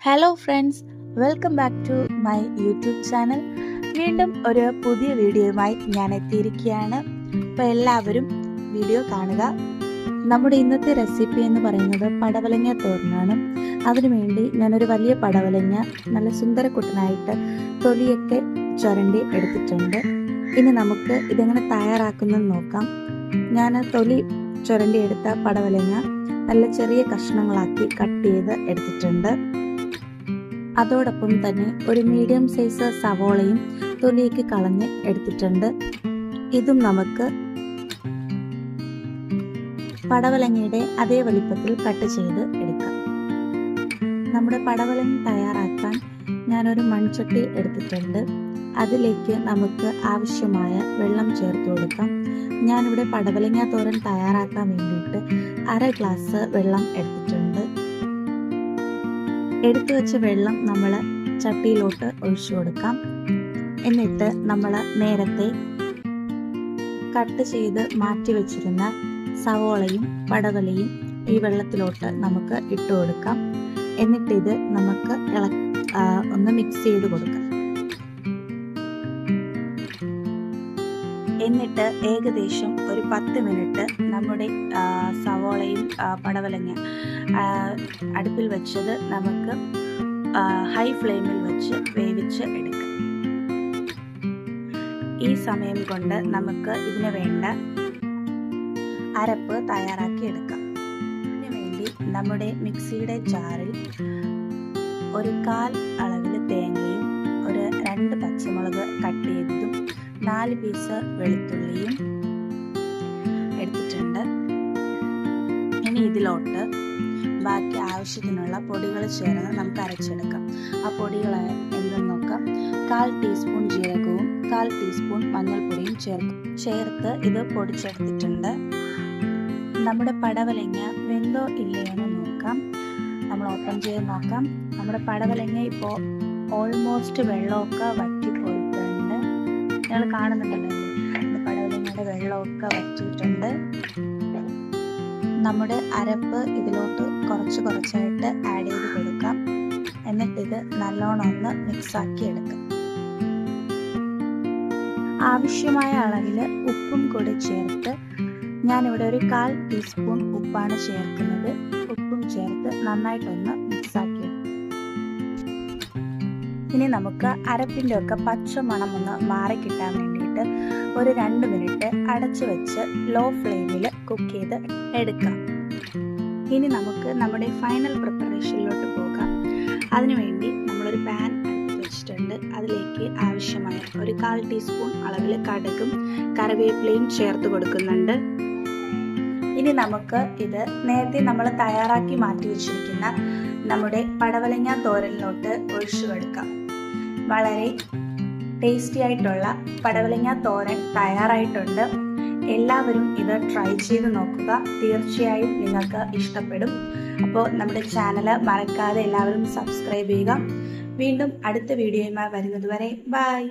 Hello friends welcome back to my YouTube channel വീണ്ടും ഒരു പുതിയ വീഡിയോയുമായി ഞാൻ എത്തിയിരിക്കുകയാണ്. അപ്പോൾ എല്ലാവരും വീഡിയോ കാണുക. നമ്മുടെ ഇന്നത്തെ റെസിപ്പി എന്ന് പറയുന്നത് പടവലങ്ങ തോരനാണ്. അതിനുവേണ്ടി ഞാനൊരു വലിയ പടവലങ്ങ നല്ല സുന്ദരക്കുട്ടനായിട്ട് തൊലിയൊക്കെ ചുരണ്ടി എടുത്തിട്ടുണ്ട്. ഇനി നമുക്ക് ഇതെങ്ങനെ തയ്യാറാക്കുന്നെന്ന് നോക്കാം. ഞാൻ തൊലി ചുരണ്ടി എടുത്ത പടവലങ്ങ നല്ല ചെറിയ കഷ്ണങ്ങളാക്കി കട്ട് ചെയ്ത് എടുത്തിട്ടുണ്ട്. അതോടൊപ്പം തന്നെ ഒരു മീഡിയം സൈസ് സവോളയും തൊലിയൊക്കെ കളഞ്ഞ് എടുത്തിട്ടുണ്ട്. ഇതും നമുക്ക് പടവലങ്ങയുടെ അതേ വലിപ്പത്തിൽ കട്ട് ചെയ്ത് എടുക്കാം. നമ്മുടെ പടവലങ്ങ തയ്യാറാക്കാൻ ഞാനൊരു മൺചട്ടി എടുത്തിട്ടുണ്ട്. അതിലേക്ക് നമുക്ക് ആവശ്യമായ വെള്ളം ചേർത്ത് കൊടുക്കാം. ഞാനിവിടെ പടവലങ്ങ തോരൻ തയ്യാറാക്കാൻ വേണ്ടിയിട്ട് അര ഗ്ലാസ് വെള്ളം എടുത്തിട്ടുണ്ട്. എടുത്തു വെച്ച വെള്ളം നമ്മൾ ചട്ടിയിലോട്ട് ഒഴിച്ചു കൊടുക്കാം. എന്നിട്ട് നമ്മൾ നേരത്തെ കട്ട് ചെയ്ത് മാറ്റി വെച്ചിരുന്ന സവോളയും പടവലയും ഈ വെള്ളത്തിലോട്ട് നമുക്ക് ഇട്ട് കൊടുക്കാം. എന്നിട്ടിത് നമുക്ക് ഇള ഒന്ന് മിക്സ് ചെയ്ത് കൊടുക്കാം. എന്നിട്ട് ഏകദേശം ഒരു പത്ത് മിനിറ്റ് നമ്മുടെ സവോളയും പടവലങ്ങ അടുപ്പിൽ വെച്ചത് നമുക്ക് ഹൈ ഫ്ലെയിമിൽ വെച്ച് വേവിച്ച് എടുക്കാം. ഈ സമയം കൊണ്ട് നമുക്ക് ഇതിന് വേണ്ട അരപ്പ് തയ്യാറാക്കി എടുക്കാം. ഇതിനു വേണ്ടി നമ്മുടെ മിക്സിയുടെ ജാറിൽ ഒരു കാൽ അളവിൽ തേങ്ങയും ഒരു രണ്ട് പച്ചമുളക് കട്ട് നാല് പീസ് വെളുത്തുള്ളിയും എടുത്തിട്ടുണ്ട്. ഇനി ഇതിലോട്ട് ബാക്കി ആവശ്യത്തിനുള്ള പൊടികൾ ചേർന്ന് നമുക്ക് അരച്ചെടുക്കാം. ആ പൊടികൾ എന്തെന്ന് നോക്കാം. കാൽ ടീസ്പൂൺ ജീരകവും കാൽ ടീസ്പൂൺ മഞ്ഞൾപ്പൊടിയും ചേർക്കും ചേർത്ത് ഇത് പൊടിച്ചെടുത്തിട്ടുണ്ട്. നമ്മുടെ പടവലങ്ങ വെന്തോ ഇല്ലയോ എന്ന് നോക്കാം. നമ്മൾ ഓപ്പൺ ചെയ്ത് നോക്കാം. നമ്മുടെ പടവലങ്ങ ഇപ്പോൾ ഓൾമോസ്റ്റ് വെള്ളമൊക്കെ നിങ്ങൾ കാണുന്നുണ്ടല്ലോ പടവലങ്ങയുടെ വെള്ളമൊക്കെ വറ്റിയിട്ടുണ്ട്. നമ്മുടെ അരപ്പ് ഇതിലോട്ട് കുറച്ച് കുറച്ചായിട്ട് ആഡ് ചെയ്ത് കൊടുക്കാം. എന്നിട്ട് ഇത് നല്ലോണം ഒന്ന് മിക്സാക്കി എടുക്കാം. ആവശ്യമായ അളവിൽ ഉപ്പും കൂടി ചേർത്ത് ഞാനിവിടെ ഒരു കാൽ ടീസ്പൂൺ ഉപ്പാണ് ചേർക്കുന്നത്. ഉപ്പും ചേർത്ത് നന്നായിട്ടൊന്ന് ഇനി നമുക്ക് അരപ്പിന്റെ ഒക്കെ പച്ചമണം ഒന്ന് മാറി കിട്ടാൻ വേണ്ടിയിട്ട് ഒരു രണ്ട് മിനിറ്റ് അടച്ചു വെച്ച് ലോ ഫ്ലെയിമിൽ കുക്ക് ചെയ്ത് എടുക്കാം. ഇനി നമുക്ക് നമ്മുടെ ഫൈനൽ പ്രിപ്പറേഷനിലോട്ട് പോകാം. അതിനുവേണ്ടി നമ്മളൊരു പാൻ വെച്ചിട്ടുണ്ട്. അതിലേക്ക് ആവശ്യമായ ഒരു കാൽ ടീസ്പൂൺ അളവിൽ കടുകും കറിവേപ്പിലയും ചേർത്ത് കൊടുക്കുന്നുണ്ട്. ഇനി നമുക്ക് ഇത് നേരത്തെ നമ്മൾ തയ്യാറാക്കി മാറ്റി വെച്ചിരിക്കുന്ന നമ്മുടെ പടവലങ്ങ തോരനിലോട്ട് ഒഴിച്ചു കൊടുക്കാം വളരെ ടേസ്റ്റി ആയിട്ടുള്ള പടവലങ്ങ തോരൻ തയ്യാറായിട്ടുണ്ട്. എല്ലാവരും ഇത് ട്രൈ ചെയ്ത് നോക്കുക. തീർച്ചയായും നിങ്ങൾക്ക് ഇഷ്ടപ്പെടും. അപ്പോൾ നമ്മുടെ ചാനൽ മറക്കാതെ എല്ലാവരും സബ്സ്ക്രൈബ് ചെയ്യുക. വീണ്ടും അടുത്ത വീഡിയോയുമായി വരുന്നതുവരെ ബൈ